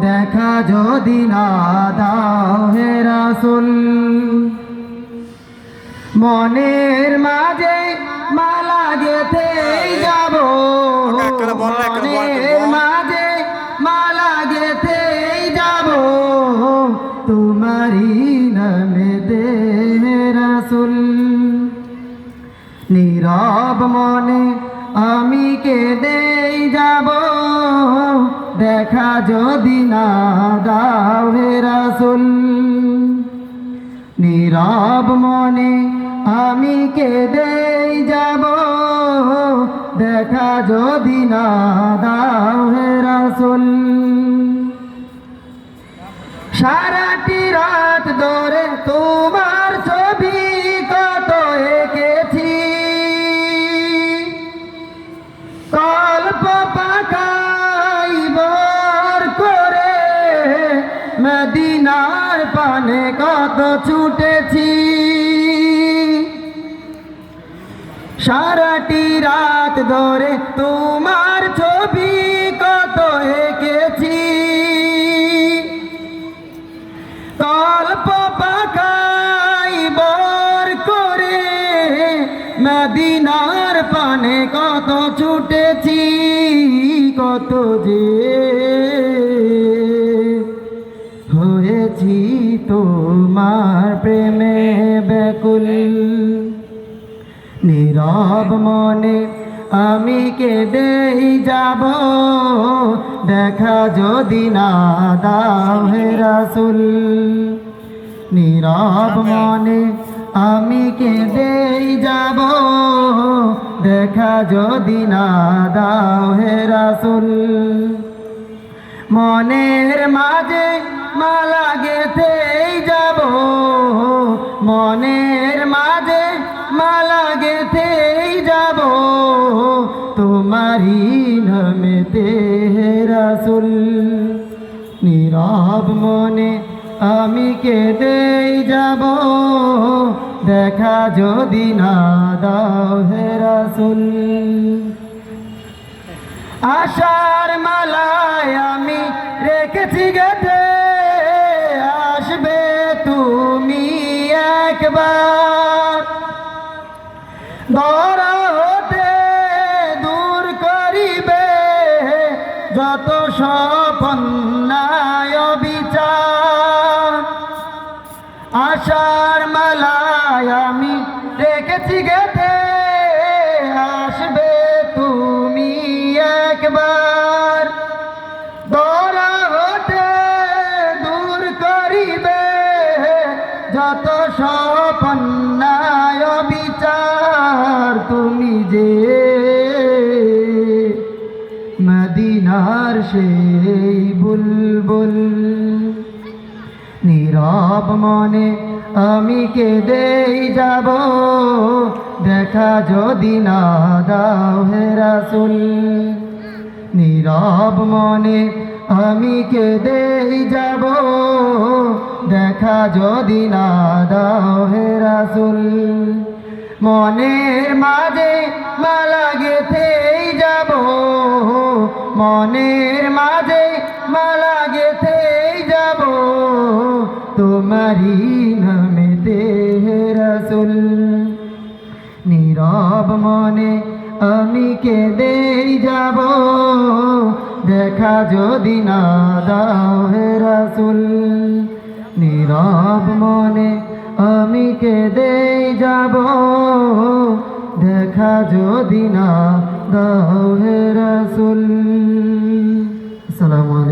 দেখা যদি না দাও হে রাসূল। মনের মাঝে মালা গেথেই যাব। মনের মাঝে মালা গেথেই যাব। তোমারি নামে দে রাসূল। নীরব মনে আমি কেঁদেই যাব। দেখা যদি না দাও হে রাসূল। নীরব মনে আমি কেঁদেই যাব। দেখা যদি না দাও হে রাসূল। সারাটি রাত ধরে তোমার মদিনার পানে কত ছুটেছি। সারাটি রাত ধরে তোমার ছবি কত এঁকেছি। কল্প পাকাই বর করে মদিনার পানে কত ছুটেছি। কত যে তোমার প্রেমে ব্যাকুল। নীরব মনে আমি কেঁদেই যাব দেখা যদি না দাও হে রাসূল। নীরব মনে আমি কেঁদেই যাব দেখা যদি না দাও হে রাসূল। মনের মাঝে মালা যাব মনের মাঝে মালা গেথেই যাব। তোমারি নামেতে হে রাসূল। নীরব মনে আমি কেঁদেই যাব। দেখা যদি না দাও হে রাসূল। আশার মালায় আমি রেখেছি গেতে ধরা হতে দূর করিবে। যত সপন্নায় বিচার আশার মালায় আমি রেখেছি গেতে সপন্নায় বিচার তুমি যে মদিনার সেই বুলবুল। নীরব মনে আমি কেঁদেই যাব, দেখা যদি না দাও হে রাসূল। নীরব মনে আমি কেঁদেই যাব দেখা যদি না দাও হে রাসূল। মনের মাঝে মালা গেথেই যাব। মনের মাঝে মালা গেথেই যাব। তোমারি নামেতে হে রাসূল। নীরব মনে আমি কেঁদেই যাব। দেখা যদি না দাও হে রাসূল। নীরব মনে আমি কে কেঁদেই যাব। দেখা যদি না দাও হে রাসুল। আসসালামু আলাইকুম।